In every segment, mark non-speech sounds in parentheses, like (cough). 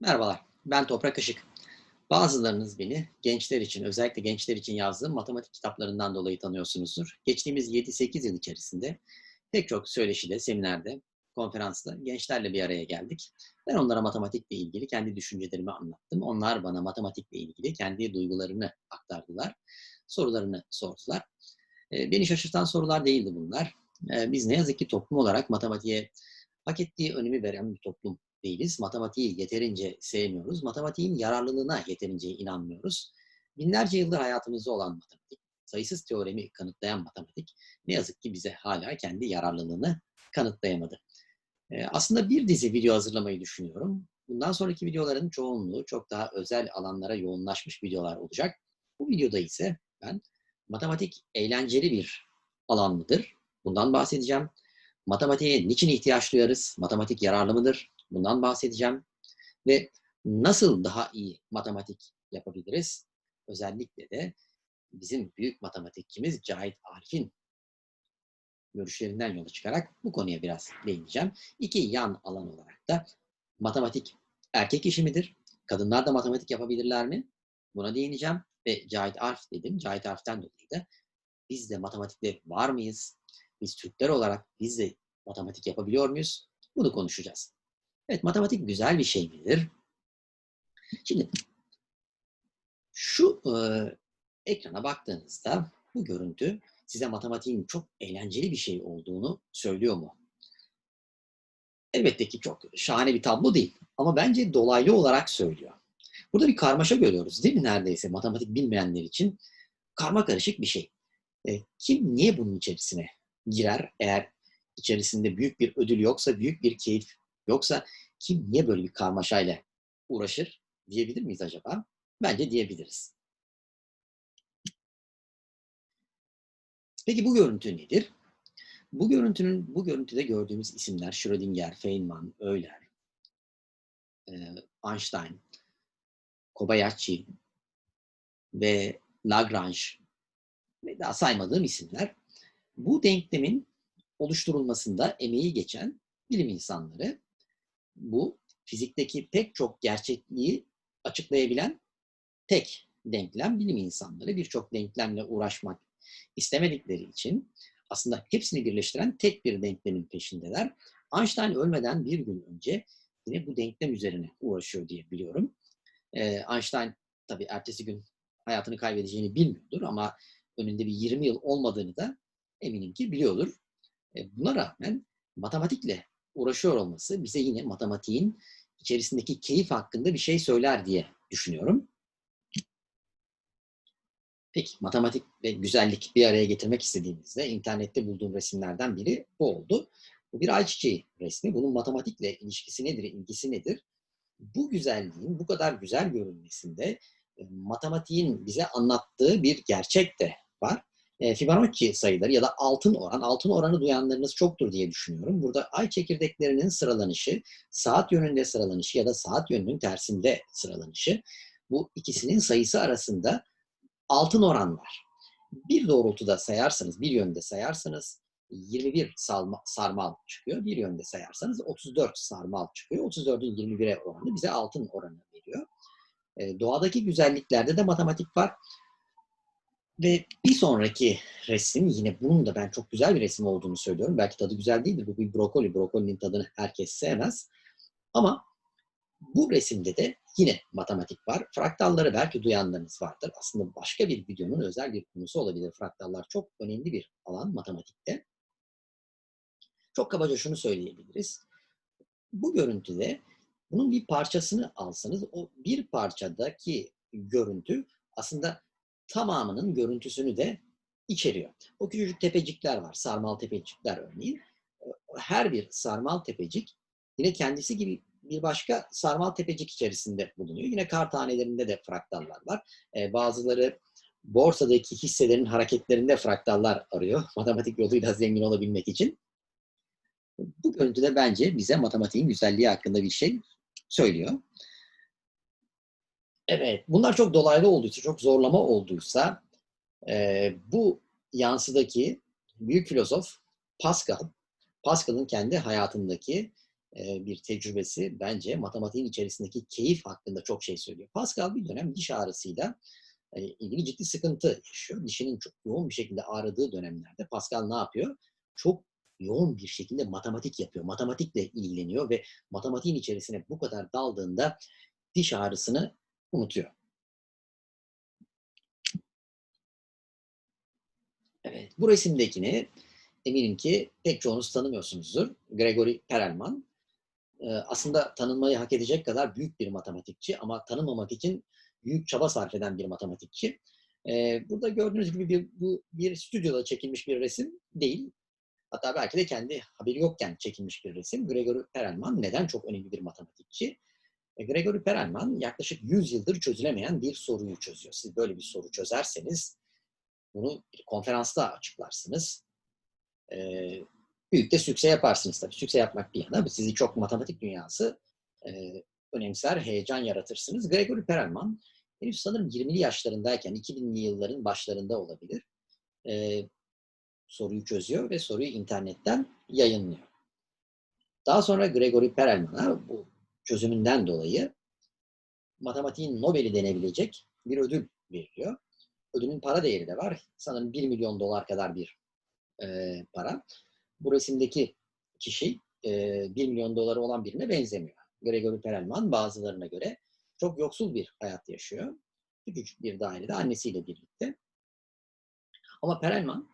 Merhabalar, ben Toprak Işık. Bazılarınız beni gençler için, özellikle gençler için yazdığım matematik kitaplarından dolayı tanıyorsunuzdur. Geçtiğimiz 7-8 yıl içerisinde pek çok söyleşide, seminerde, konferansta gençlerle bir araya geldik. Ben onlara matematikle ilgili kendi düşüncelerimi anlattım. Onlar bana matematikle ilgili kendi duygularını aktardılar, sorularını sordular. Ee, Beni şaşırtan sorular değildi bunlar. Ee, Biz ne yazık ki toplum olarak matematiğe hak ettiği önemi veren bir toplum değiliz. Matematiği yeterince sevmiyoruz. Matematiğin yararlılığına yeterince inanmıyoruz. Binlerce yıldır hayatımızda olan matematik, sayısız teoremi kanıtlayan matematik ne yazık ki bize hala kendi yararlılığını kanıtlayamadı. Ee, aslında bir dizi video hazırlamayı düşünüyorum. Bundan sonraki videoların çoğunluğu çok daha özel alanlara yoğunlaşmış videolar olacak. Bu videoda ise ben matematik eğlenceli bir alan mıdır? Bundan bahsedeceğim. Matematiğe niçin ihtiyaç duyarız? Matematik yararlı mıdır? Bundan bahsedeceğim. Ve nasıl daha iyi matematik yapabiliriz? Özellikle de bizim büyük matematikçimiz Cahit Arif'in görüşlerinden yola çıkarak bu konuya biraz değineceğim. İki yan alan olarak da matematik erkek işi midir? Kadınlar da matematik yapabilirler mi? Buna değineceğim. Ve Cahit Arif dedim. Cahit Arif'ten dolayı da biz de matematikte var mıyız? Biz Türkler olarak biz de matematik yapabiliyor muyuz? Bunu konuşacağız. Evet, matematik güzel bir şey midir? Şimdi şu e, ekrana baktığınızda bu görüntü size matematiğin çok eğlenceli bir şey olduğunu söylüyor mu? Elbette ki çok şahane bir tablo değil ama bence dolaylı olarak söylüyor. Burada bir karmaşa görüyoruz değil mi neredeyse matematik bilmeyenler için? Karma karışık bir şey. E, kim niye bunun içerisine girer eğer içerisinde büyük bir ödül yoksa, büyük bir keyif yoksa kim niye böyle bir karmaşayla uğraşır diyebilir miyiz acaba? Bence diyebiliriz. Peki bu görüntü nedir? Bu görüntünün bu görüntüde gördüğümüz isimler Schrödinger, Feynman, Euler, e, Einstein, Kobayashi ve Lagrange ve daha saymadığım isimler bu denklemin oluşturulmasında emeği geçen bilim insanları bu fizikteki pek çok gerçekliği açıklayabilen tek denklem bilim insanları birçok denklemle uğraşmak istemedikleri için aslında hepsini birleştiren tek bir denklemin peşindeler. Einstein ölmeden bir gün önce yine bu denklem üzerine uğraşıyor diye biliyorum. Ee, Einstein tabii ertesi gün hayatını kaybedeceğini bilmiyordur ama önünde bir 20 yıl olmadığını da eminim ki biliyordur. E, buna rağmen matematikle uğraşıyor olması bize yine matematiğin içerisindeki keyif hakkında bir şey söyler diye düşünüyorum. Peki matematik ve güzellik bir araya getirmek istediğimizde internette bulduğum resimlerden biri bu oldu. Bu bir ayçiçeği resmi. Bunun matematikle ilişkisi nedir, ilgisi nedir? Bu güzelliğin bu kadar güzel görünmesinde e, matematiğin bize anlattığı bir gerçek de var. E, Fibonacci sayıları ya da altın oran, altın oranı duyanlarınız çoktur diye düşünüyorum. Burada ay çekirdeklerinin sıralanışı, saat yönünde sıralanışı ya da saat yönünün tersinde sıralanışı bu ikisinin sayısı arasında altın oran var. Bir doğrultuda sayarsanız, bir yönde sayarsanız 21 salma, sarmal çıkıyor. Bir yönde sayarsanız 34 sarmal çıkıyor. 34'ün 21'e oranı bize altın oranı veriyor. E, doğadaki güzelliklerde de matematik var. Ve bir sonraki resim yine bunun da ben çok güzel bir resim olduğunu söylüyorum. Belki tadı güzel değildir. Bu bir brokoli. Brokolinin tadını herkes sevmez. Ama bu resimde de yine matematik var. Fraktalları belki duyanlarınız vardır. Aslında başka bir videonun özel bir konusu olabilir. Fraktallar çok önemli bir alan matematikte. Çok kabaca şunu söyleyebiliriz. Bu görüntüde bunun bir parçasını alsanız o bir parçadaki görüntü aslında tamamının görüntüsünü de içeriyor. O küçücük tepecikler var. Sarmal tepecikler örneğin. Her bir sarmal tepecik yine kendisi gibi bir başka sarmal tepecik içerisinde bulunuyor. Yine kar tanelerinde de fraktallar var. Ee, bazıları borsadaki hisselerin hareketlerinde fraktallar arıyor. (laughs) Matematik yoluyla zengin olabilmek için. Bu görüntüde bence bize matematiğin güzelliği hakkında bir şey söylüyor. Evet, bunlar çok dolaylı olduysa, çok zorlama olduysa e, bu yansıdaki büyük filozof Pascal, Pascal'ın kendi hayatındaki e, bir tecrübesi bence matematiğin içerisindeki keyif hakkında çok şey söylüyor. Pascal bir dönem diş ağrısıyla e, ilgili ciddi sıkıntı yaşıyor. Dişinin çok yoğun bir şekilde ağrıdığı dönemlerde Pascal ne yapıyor? Çok yoğun bir şekilde matematik yapıyor. Matematikle ilgileniyor ve matematiğin içerisine bu kadar daldığında diş ağrısını unutuyor. Evet, bu resimdekini eminim ki pek çoğunuz tanımıyorsunuzdur. Gregory Perelman. Ee, aslında tanınmayı hak edecek kadar büyük bir matematikçi ama tanınmamak için büyük çaba sarf eden bir matematikçi. Ee, burada gördüğünüz gibi bir, bu bir stüdyoda çekilmiş bir resim değil. Hatta belki de kendi haberi yokken çekilmiş bir resim. Gregory Perelman neden çok önemli bir matematikçi? E, Gregory Perelman yaklaşık 100 yıldır çözülemeyen bir soruyu çözüyor. Siz böyle bir soru çözerseniz bunu bir konferansta açıklarsınız. Ee, büyük de sükse yaparsınız tabii. Sükse yapmak bir yana. Sizi çok matematik dünyası e, önemser, heyecan yaratırsınız. Gregory Perelman henüz sanırım 20'li yaşlarındayken, 2000'li yılların başlarında olabilir. E, soruyu çözüyor ve soruyu internetten yayınlıyor. Daha sonra Gregory Perelman'a bu çözümünden dolayı matematiğin Nobel'i denebilecek bir ödül veriliyor. Ödülün para değeri de var. Sanırım 1 milyon dolar kadar bir e, para. Bu resimdeki kişi e, 1 milyon doları olan birine benzemiyor. Gregory Perelman bazılarına göre çok yoksul bir hayat yaşıyor. Küçük bir dairede annesiyle birlikte. Ama Perelman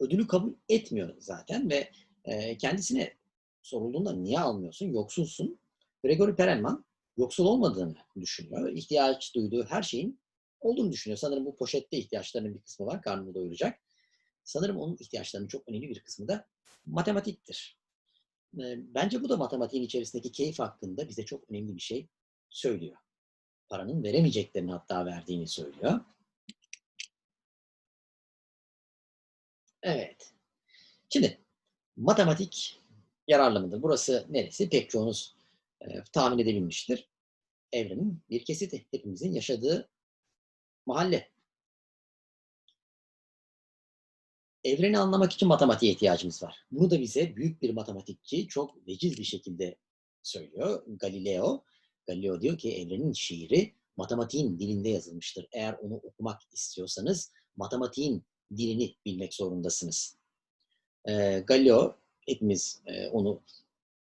ödülü kabul etmiyor zaten ve e, kendisine sorulduğunda niye almıyorsun, yoksulsun. Gregory Perelman yoksul olmadığını düşünüyor. İhtiyaç duyduğu her şeyin olduğunu düşünüyor. Sanırım bu poşette ihtiyaçlarının bir kısmı var, karnını doyuracak. Sanırım onun ihtiyaçlarının çok önemli bir kısmı da matematiktir. Bence bu da matematiğin içerisindeki keyif hakkında bize çok önemli bir şey söylüyor. Paranın veremeyeceklerini hatta verdiğini söylüyor. Evet. Şimdi matematik yararlı mıdır? Burası neresi? Pek çoğunuz e, tahmin edebilmiştir. Evrenin bir kesiti. Hepimizin yaşadığı mahalle. Evreni anlamak için matematiğe ihtiyacımız var. Bunu da bize büyük bir matematikçi çok veciz bir şekilde söylüyor. Galileo. Galileo diyor ki evrenin şiiri matematiğin dilinde yazılmıştır. Eğer onu okumak istiyorsanız matematiğin dilini bilmek zorundasınız. E, Galileo hepimiz e, onu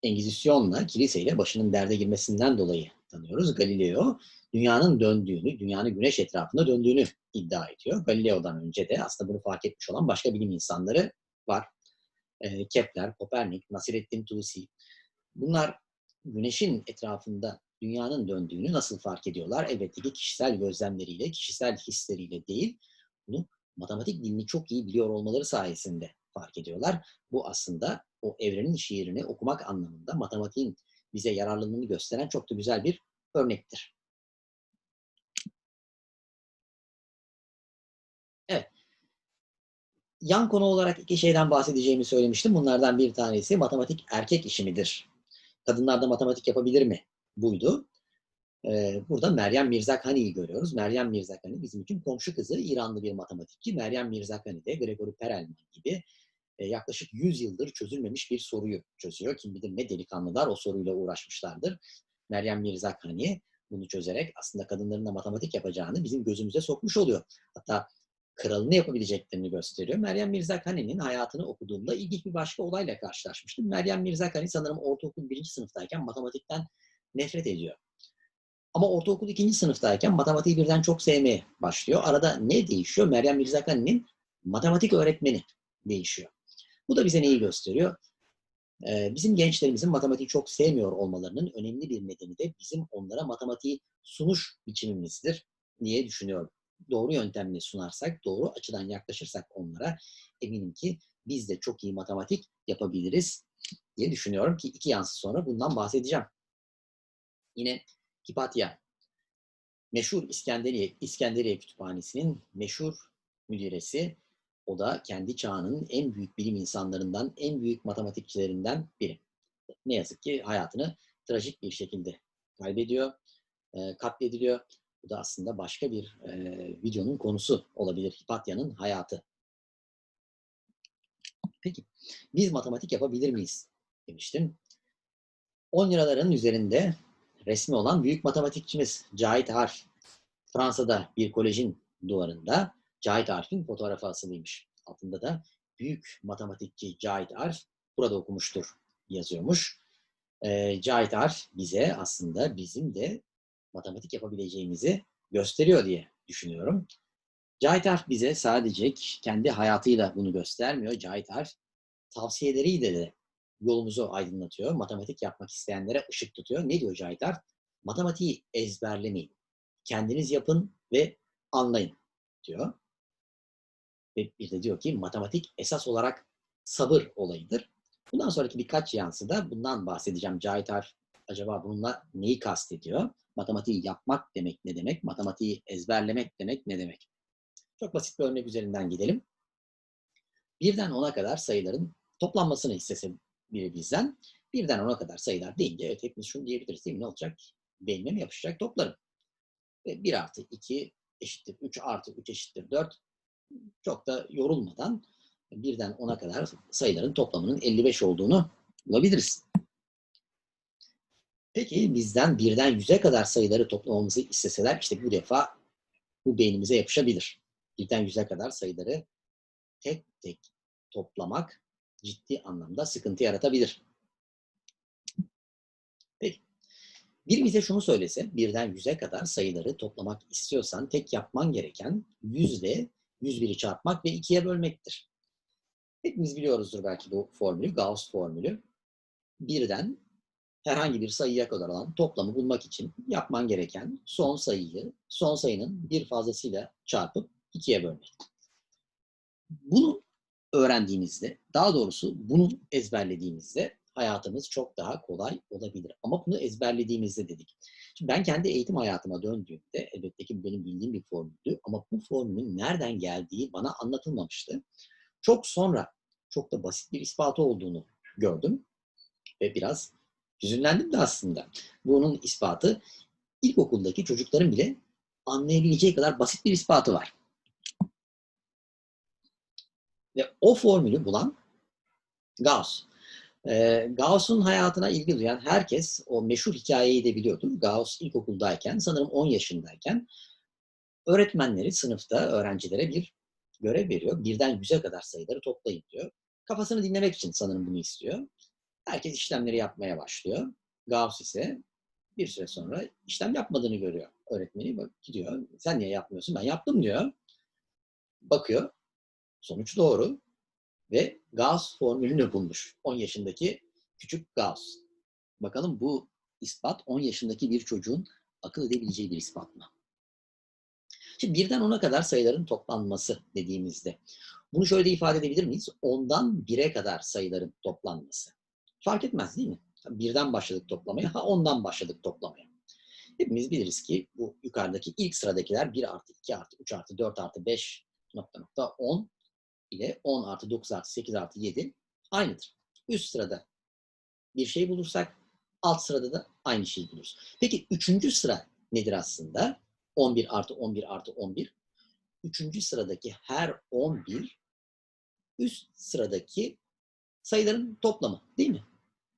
Engizisyon'la, kiliseyle başının derde girmesinden dolayı tanıyoruz. Galileo dünyanın döndüğünü, dünyanın güneş etrafında döndüğünü iddia ediyor. Galileo'dan önce de aslında bunu fark etmiş olan başka bilim insanları var. E, Kepler, Kopernik, Nasirettin Tusi. Bunlar güneşin etrafında dünyanın döndüğünü nasıl fark ediyorlar? Elbette ki kişisel gözlemleriyle, kişisel hisleriyle değil, bunu matematik dilini çok iyi biliyor olmaları sayesinde fark ediyorlar. Bu aslında o evrenin şiirini okumak anlamında matematiğin bize yararlılığını gösteren çok da güzel bir örnektir. Evet. Yan konu olarak iki şeyden bahsedeceğimi söylemiştim. Bunlardan bir tanesi matematik erkek işi midir? Kadınlar da matematik yapabilir mi? Buydu. Ee, burada Meryem Mirzakhani'yi görüyoruz. Meryem Mirzakhani bizim için komşu kızı, İranlı bir matematikçi. Meryem Mirzakhani de Gregory Perelman gibi e, yaklaşık 100 yıldır çözülmemiş bir soruyu çözüyor. Kim bilir ne delikanlılar o soruyla uğraşmışlardır. Meryem Mirzakhani bunu çözerek aslında kadınların da matematik yapacağını bizim gözümüze sokmuş oluyor. Hatta kralını yapabileceklerini gösteriyor. Meryem Mirzakhani'nin hayatını okuduğumda ilginç bir başka olayla karşılaşmıştım. Meryem Mirzakhani sanırım ortaokul birinci sınıftayken matematikten nefret ediyor. Ama ortaokul ikinci sınıftayken matematiği birden çok sevmeye başlıyor. Arada ne değişiyor? Meryem Mirzakhani'nin matematik öğretmeni değişiyor. Bu da bize neyi gösteriyor? Ee, bizim gençlerimizin matematiği çok sevmiyor olmalarının önemli bir nedeni de bizim onlara matematiği sunuş biçimimizdir diye düşünüyorum. Doğru yöntemle sunarsak, doğru açıdan yaklaşırsak onlara eminim ki biz de çok iyi matematik yapabiliriz diye düşünüyorum ki iki yansı sonra bundan bahsedeceğim. Yine Hipatya, meşhur İskenderiye, İskenderiye Kütüphanesi'nin meşhur müdiresi, o da kendi çağının en büyük bilim insanlarından, en büyük matematikçilerinden biri. Ne yazık ki hayatını trajik bir şekilde kaybediyor, e, katlediliyor. Bu da aslında başka bir e, videonun konusu olabilir. Hipatya'nın hayatı. Peki, biz matematik yapabilir miyiz demiştim. 10 liraların üzerinde resmi olan büyük matematikçimiz Cahit Arf. Fransa'da bir kolejin duvarında Cahit Arf'in fotoğrafı asılıymış. Altında da büyük matematikçi Cahit Arf burada okumuştur yazıyormuş. Ee, Cahit Arf bize aslında bizim de matematik yapabileceğimizi gösteriyor diye düşünüyorum. Cahit Arf bize sadece kendi hayatıyla bunu göstermiyor. Cahit Arf tavsiyeleriyle de yolumuzu aydınlatıyor. Matematik yapmak isteyenlere ışık tutuyor. Ne diyor Cahit Arf? Matematiği ezberlemeyin. Kendiniz yapın ve anlayın diyor. Ve bir de diyor ki matematik esas olarak sabır olayıdır. Bundan sonraki birkaç yansı da bundan bahsedeceğim. Cahit Arf acaba bununla neyi kastediyor? Matematiği yapmak demek ne demek? Matematiği ezberlemek demek ne demek? Çok basit bir örnek üzerinden gidelim. Birden ona kadar sayıların toplanmasını istese biri bizden. Birden ona kadar sayılar deyince evet hepimiz şunu diyebiliriz değil mi? Ne olacak? Beynime mi yapışacak? Toplarım. Ve 1 artı 2 eşittir 3 artı 3 eşittir 4. Çok da yorulmadan birden 10'a kadar sayıların toplamının 55 olduğunu bulabiliriz. Peki bizden birden 100'e kadar sayıları toplamamızı isteseler işte bu defa bu beynimize yapışabilir. Birden 100'e kadar sayıları tek tek toplamak ciddi anlamda sıkıntı yaratabilir. Peki. Bir bize şunu söylese, birden 100'e kadar sayıları toplamak istiyorsan tek yapman gereken 100 ile 101'i çarpmak ve 2'ye bölmektir. Hepimiz biliyoruzdur belki bu formülü, Gauss formülü. Birden herhangi bir sayıya kadar olan toplamı bulmak için yapman gereken son sayıyı son sayının bir fazlasıyla çarpıp ikiye bölmek. Bunu öğrendiğimizde, daha doğrusu bunu ezberlediğimizde hayatımız çok daha kolay olabilir. Ama bunu ezberlediğimizde dedik. Şimdi ben kendi eğitim hayatıma döndüğümde elbette ki benim bildiğim bir formüldü ama bu formülün nereden geldiği bana anlatılmamıştı. Çok sonra çok da basit bir ispatı olduğunu gördüm ve biraz hüzünlendim de aslında. Bunun ispatı ilkokuldaki çocukların bile anlayabileceği kadar basit bir ispatı var. Ve o formülü bulan Gauss. E, Gauss'un hayatına ilgi duyan herkes o meşhur hikayeyi de biliyordur. Gauss ilkokuldayken, sanırım 10 yaşındayken öğretmenleri sınıfta öğrencilere bir görev veriyor. Birden yüze kadar sayıları toplayın diyor. Kafasını dinlemek için sanırım bunu istiyor. Herkes işlemleri yapmaya başlıyor. Gauss ise bir süre sonra işlem yapmadığını görüyor. Öğretmeni gidiyor. Sen niye yapmıyorsun? Ben yaptım diyor. Bakıyor. Sonuç doğru. Ve Gauss formülünü bulmuş. 10 yaşındaki küçük Gauss. Bakalım bu ispat 10 yaşındaki bir çocuğun akıl edebileceği bir ispat mı? Şimdi birden 10'a kadar sayıların toplanması dediğimizde bunu şöyle de ifade edebilir miyiz? 10'dan 1'e kadar sayıların toplanması. Fark etmez değil mi? Birden başladık toplamaya, ha ondan başladık toplamaya. Hepimiz biliriz ki bu yukarıdaki ilk sıradakiler 1 artı 2 artı 3 artı 4 artı 5 nokta nokta 10 ile 10 artı 9 artı 8 artı 7 aynıdır. Üst sırada bir şey bulursak alt sırada da aynı şeyi buluruz. Peki üçüncü sıra nedir aslında? 11 artı 11 artı 11. Üçüncü sıradaki her 11 üst sıradaki sayıların toplamı değil mi?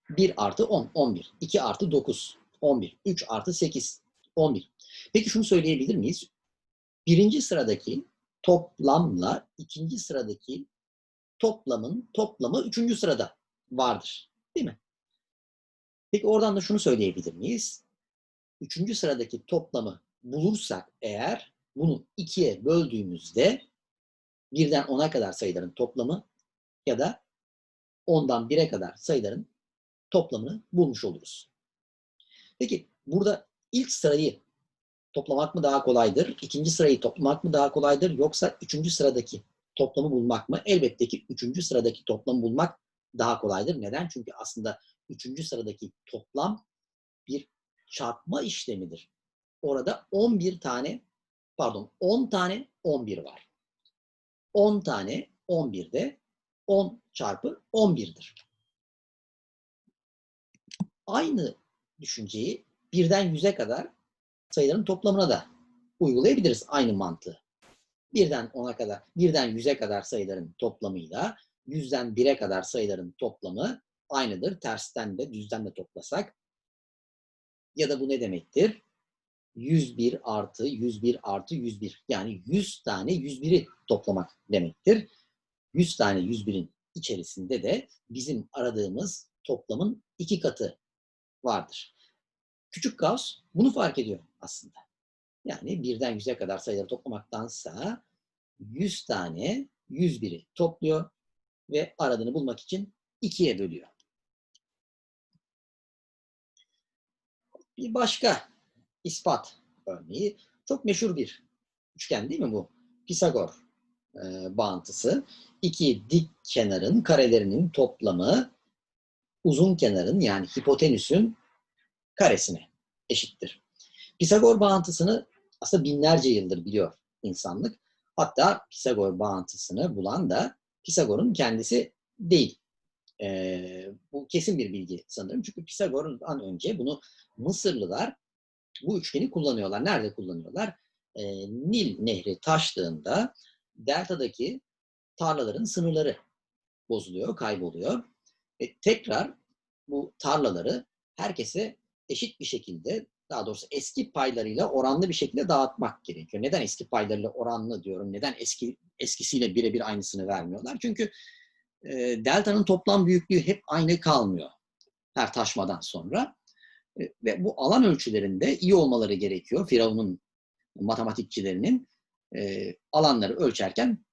1 artı 10, 11. 2 artı 9, 11. 3 artı 8, 11. Peki şunu söyleyebilir miyiz? Birinci sıradaki toplamla ikinci sıradaki toplamın toplamı üçüncü sırada vardır. Değil mi? Peki oradan da şunu söyleyebilir miyiz? Üçüncü sıradaki toplamı bulursak eğer bunu ikiye böldüğümüzde birden ona kadar sayıların toplamı ya da ondan bire kadar sayıların toplamını bulmuş oluruz. Peki burada ilk sırayı toplamak mı daha kolaydır? İkinci sırayı toplamak mı daha kolaydır? Yoksa üçüncü sıradaki toplamı bulmak mı? Elbette ki üçüncü sıradaki toplamı bulmak daha kolaydır. Neden? Çünkü aslında üçüncü sıradaki toplam bir çarpma işlemidir. Orada 11 tane, pardon 10 tane 11 var. 10 tane 11'de 10 çarpı 11'dir. Aynı düşünceyi birden 100'e kadar sayıların toplamına da uygulayabiliriz aynı mantığı. Birden 10'a kadar, birden 100'e kadar sayıların toplamıyla yüzden 1'e kadar sayıların toplamı aynıdır. Tersten de düzden de toplasak Ya da bu ne demektir? 101 artı 101 artı 101. Yani 100 tane 101'i toplamak demektir. 100 tane 101'in içerisinde de bizim aradığımız toplamın iki katı vardır. Küçük Gauss bunu fark ediyor aslında. Yani birden yüze kadar sayıları toplamaktansa 100 tane 101'i topluyor ve aradığını bulmak için ikiye bölüyor. Bir başka ispat örneği çok meşhur bir üçgen değil mi bu? Pisagor e, bağıntısı. İki dik kenarın karelerinin toplamı uzun kenarın yani hipotenüsün karesine eşittir. Pisagor bağıntısını aslında binlerce yıldır biliyor insanlık. Hatta Pisagor bağıntısını bulan da Pisagor'un kendisi değil. Ee, bu kesin bir bilgi sanırım. Çünkü Pisagor'dan önce bunu Mısırlılar bu üçgeni kullanıyorlar. Nerede kullanıyorlar? Ee, Nil Nehri taştığında deltadaki tarlaların sınırları bozuluyor, kayboluyor. Ve tekrar bu tarlaları herkese eşit bir şekilde daha doğrusu eski paylarıyla oranlı bir şekilde dağıtmak gerekiyor. Neden eski paylarıyla oranlı diyorum? Neden eski eskisiyle birebir aynısını vermiyorlar? Çünkü e, delta'nın toplam büyüklüğü hep aynı kalmıyor her taşmadan sonra. E, ve bu alan ölçülerinde iyi olmaları gerekiyor. Firavun'un matematikçilerinin e, alanları ölçerken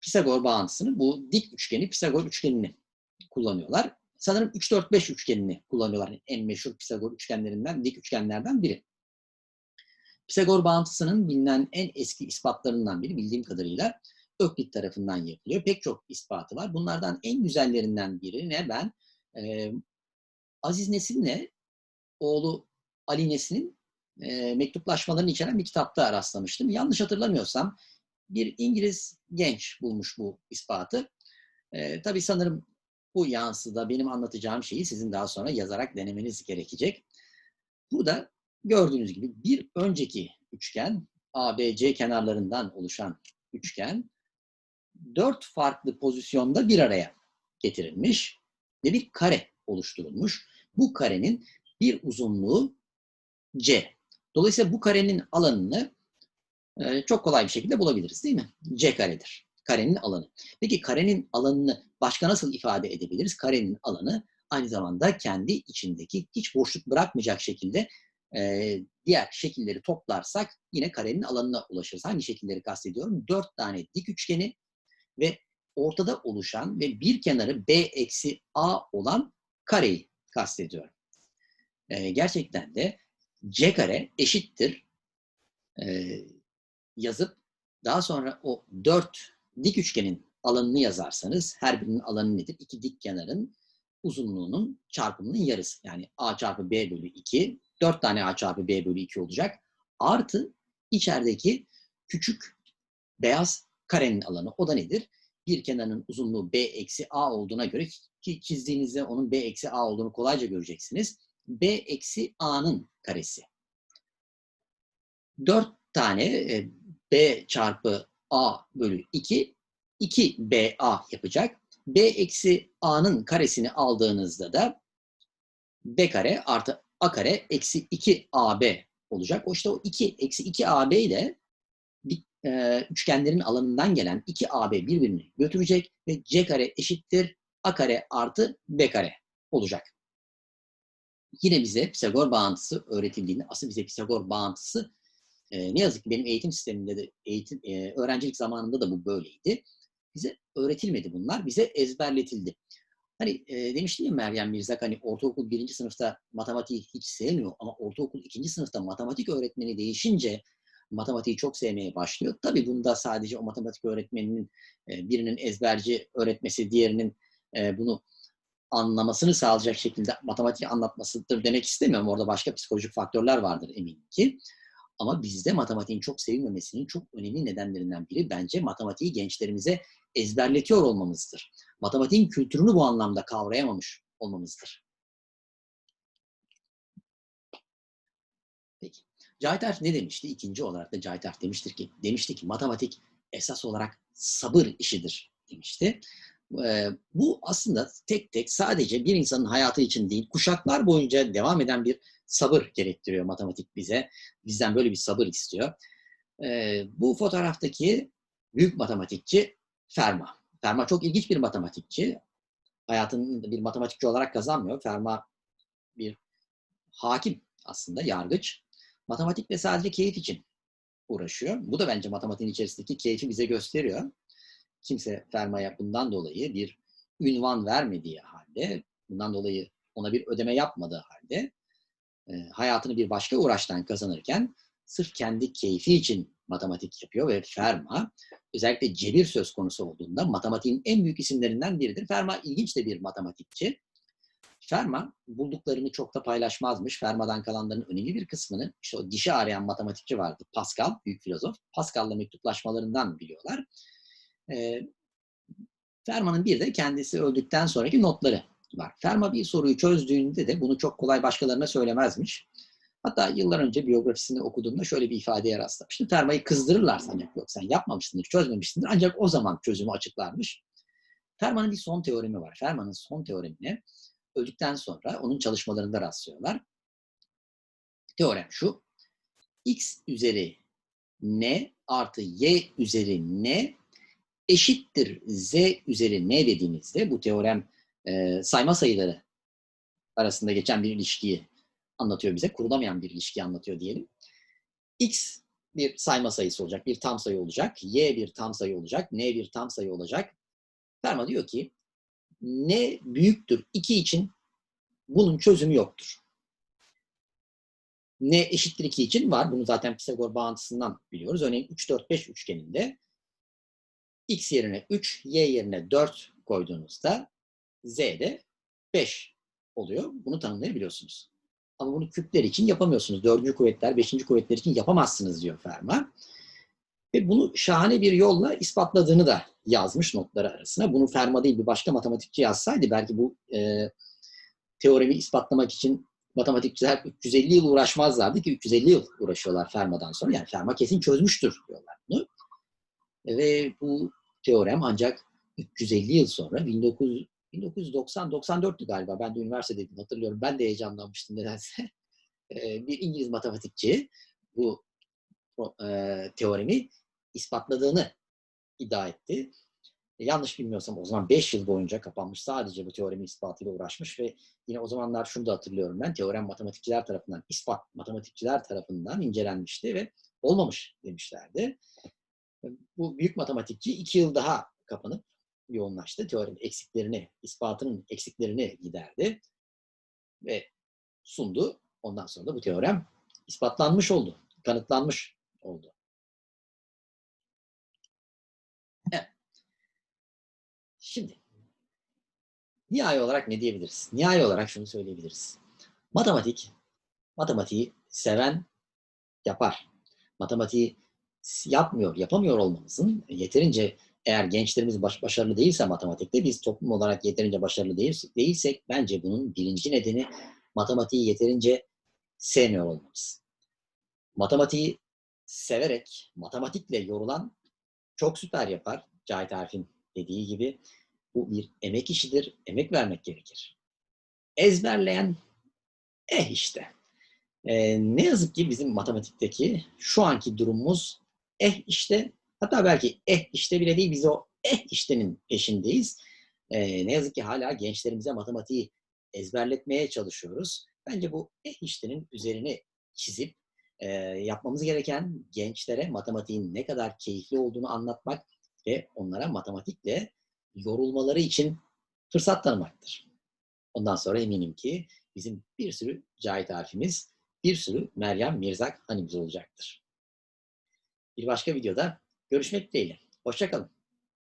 Pisagor bağıntısını, bu dik üçgeni, Pisagor üçgenini kullanıyorlar sanırım 3-4-5 üçgenini kullanıyorlar. En meşhur Pisagor üçgenlerinden, dik üçgenlerden biri. Pisagor bağıntısının bilinen en eski ispatlarından biri bildiğim kadarıyla Öklit tarafından yapılıyor. Pek çok ispatı var. Bunlardan en güzellerinden biri ne ben e, Aziz Nesin'le oğlu Ali Nesin'in e, mektuplaşmalarını içeren bir kitapta rastlamıştım. Yanlış hatırlamıyorsam bir İngiliz genç bulmuş bu ispatı. E, tabii sanırım bu yansıda benim anlatacağım şeyi sizin daha sonra yazarak denemeniz gerekecek. Burada gördüğünüz gibi bir önceki üçgen ABC kenarlarından oluşan üçgen dört farklı pozisyonda bir araya getirilmiş ve bir kare oluşturulmuş. Bu karenin bir uzunluğu C. Dolayısıyla bu karenin alanını çok kolay bir şekilde bulabiliriz değil mi? C karedir karenin alanı. Peki karenin alanını başka nasıl ifade edebiliriz? Karenin alanı aynı zamanda kendi içindeki hiç boşluk bırakmayacak şekilde e, diğer şekilleri toplarsak yine karenin alanına ulaşırız. Hangi şekilleri kastediyorum? Dört tane dik üçgeni ve ortada oluşan ve bir kenarı b eksi a olan kareyi kastediyorum. E, gerçekten de c kare eşittir e, yazıp daha sonra o dört dik üçgenin alanını yazarsanız her birinin alanı nedir? İki dik kenarın uzunluğunun çarpımının yarısı. Yani a çarpı b bölü 2. 4 tane a çarpı b bölü 2 olacak. Artı içerideki küçük beyaz karenin alanı. O da nedir? Bir kenarın uzunluğu b eksi a olduğuna göre ki çizdiğinizde onun b eksi a olduğunu kolayca göreceksiniz. b eksi a'nın karesi. 4 tane e, b çarpı a bölü 2 2ba yapacak. b eksi a'nın karesini aldığınızda da b kare artı a kare eksi 2ab olacak. O işte o 2 eksi 2ab ile e, üçgenlerin alanından gelen 2ab birbirini götürecek ve c kare eşittir a kare artı b kare olacak. Yine bize Pisagor bağıntısı öğretildiğinde aslında bize Pisagor bağıntısı e, ne yazık ki benim eğitim sisteminde de eğitim e, öğrencilik zamanında da bu böyleydi. Bize öğretilmedi bunlar, bize ezberletildi. Hani e, demiştim ya Meryem Mirzak hani ortaokul birinci sınıfta matematiği hiç sevmiyor ama ortaokul ikinci sınıfta matematik öğretmeni değişince matematiği çok sevmeye başlıyor. Tabii bunda sadece o matematik öğretmeninin e, birinin ezberci öğretmesi, diğerinin e, bunu anlamasını sağlayacak şekilde matematiği anlatmasıdır demek istemiyorum. Orada başka psikolojik faktörler vardır eminim ki. Ama bizde matematiğin çok sevilmemesinin çok önemli nedenlerinden biri bence matematiği gençlerimize ezberletiyor olmamızdır. Matematiğin kültürünü bu anlamda kavrayamamış olmamızdır. Peki. Cahit ne demişti? İkinci olarak da Cahit demiştir ki, demişti ki matematik esas olarak sabır işidir demişti. Bu aslında tek tek sadece bir insanın hayatı için değil, kuşaklar boyunca devam eden bir sabır gerektiriyor matematik bize. Bizden böyle bir sabır istiyor. Bu fotoğraftaki büyük matematikçi Fermat. Fermat çok ilginç bir matematikçi. Hayatını bir matematikçi olarak kazanmıyor. Fermat bir hakim aslında, yargıç. Matematikle sadece keyif için uğraşıyor. Bu da bence matematiğin içerisindeki keyfi bize gösteriyor. Kimse Fermat'a bundan dolayı bir ünvan vermediği halde, bundan dolayı ona bir ödeme yapmadığı halde e, hayatını bir başka uğraştan kazanırken sırf kendi keyfi için matematik yapıyor ve Fermat özellikle cebir söz konusu olduğunda matematiğin en büyük isimlerinden biridir. Fermat ilginç de bir matematikçi. Fermat bulduklarını çok da paylaşmazmış. Fermat'dan kalanların önemli bir kısmını işte o dişi arayan matematikçi vardı. Pascal, büyük filozof. Pascal'la mektuplaşmalarından biliyorlar. E, Fermat'ın bir de kendisi öldükten sonraki notları var. Fermat bir soruyu çözdüğünde de bunu çok kolay başkalarına söylemezmiş. Hatta yıllar önce biyografisini okuduğumda şöyle bir ifadeye rastlamıştım. Fermat'ı kızdırırlar ancak yok sen yapmamışsındır, çözmemişsindir. Ancak o zaman çözümü açıklarmış. Fermat'ın bir son teoremi var. Fermat'ın son teoremine öldükten sonra onun çalışmalarında rastlıyorlar. Teorem şu. X üzeri n artı y üzeri n eşittir z üzeri n dediğimizde bu teorem e, sayma sayıları arasında geçen bir ilişkiyi anlatıyor bize. Kurulamayan bir ilişki anlatıyor diyelim. X bir sayma sayısı olacak, bir tam sayı olacak. Y bir tam sayı olacak, N bir tam sayı olacak. Fermat diyor ki N büyüktür 2 için bunun çözümü yoktur. N eşittir 2 için var. Bunu zaten Pisagor bağıntısından biliyoruz. Örneğin 3, 4, 5 üçgeninde x yerine 3, y yerine 4 koyduğunuzda z de 5 oluyor. Bunu tanımlayabiliyorsunuz. Ama bunu küpler için yapamıyorsunuz. Dördüncü kuvvetler, beşinci kuvvetler için yapamazsınız diyor Fermat. Ve bunu şahane bir yolla ispatladığını da yazmış notları arasına. Bunu Fermat değil bir başka matematikçi yazsaydı belki bu e, teoremi ispatlamak için matematikçiler 350 yıl uğraşmazlardı ki 350 yıl uğraşıyorlar Fermat'dan sonra. Yani Fermat kesin çözmüştür diyorlar bunu. Ve bu teorem ancak 350 yıl sonra 1900 1990-94'tü galiba. Ben de üniversitedeydim hatırlıyorum. Ben de heyecanlanmıştım nedense. (laughs) bir İngiliz matematikçi bu e, teoremi ispatladığını iddia etti. Yanlış bilmiyorsam o zaman 5 yıl boyunca kapanmış. Sadece bu teoremi ispatıyla uğraşmış ve yine o zamanlar şunu da hatırlıyorum ben. Teorem matematikçiler tarafından, ispat matematikçiler tarafından incelenmişti ve olmamış demişlerdi. Bu büyük matematikçi 2 yıl daha kapanıp yoğunlaştı. Teorinin eksiklerini, ispatının eksiklerini giderdi ve sundu. Ondan sonra da bu teorem ispatlanmış oldu, kanıtlanmış oldu. Şimdi nihai olarak ne diyebiliriz? Nihai olarak şunu söyleyebiliriz. Matematik, matematiği seven yapar. Matematiği yapmıyor, yapamıyor olmamızın yeterince eğer gençlerimiz baş, başarılı değilse matematikte biz toplum olarak yeterince başarılı değil, değilsek bence bunun birinci nedeni matematiği yeterince sevmiyor olmamız. Matematiği severek, matematikle yorulan çok süper yapar. Cahit Arif'in dediği gibi bu bir emek işidir. Emek vermek gerekir. Ezberleyen eh işte. Ee, ne yazık ki bizim matematikteki şu anki durumumuz eh işte Hatta belki eh işte bile değil biz o eh iştenin peşindeyiz. Ee, ne yazık ki hala gençlerimize matematiği ezberletmeye çalışıyoruz. Bence bu eh iştenin üzerine çizip e, yapmamız gereken gençlere matematiğin ne kadar keyifli olduğunu anlatmak ve onlara matematikle yorulmaları için fırsat tanımaktır. Ondan sonra eminim ki bizim bir sürü Cahit Arif'imiz, bir sürü Meryem Mirzak hanımız olacaktır. Bir başka videoda Görüşmek dileğiyle. Hoşçakalın.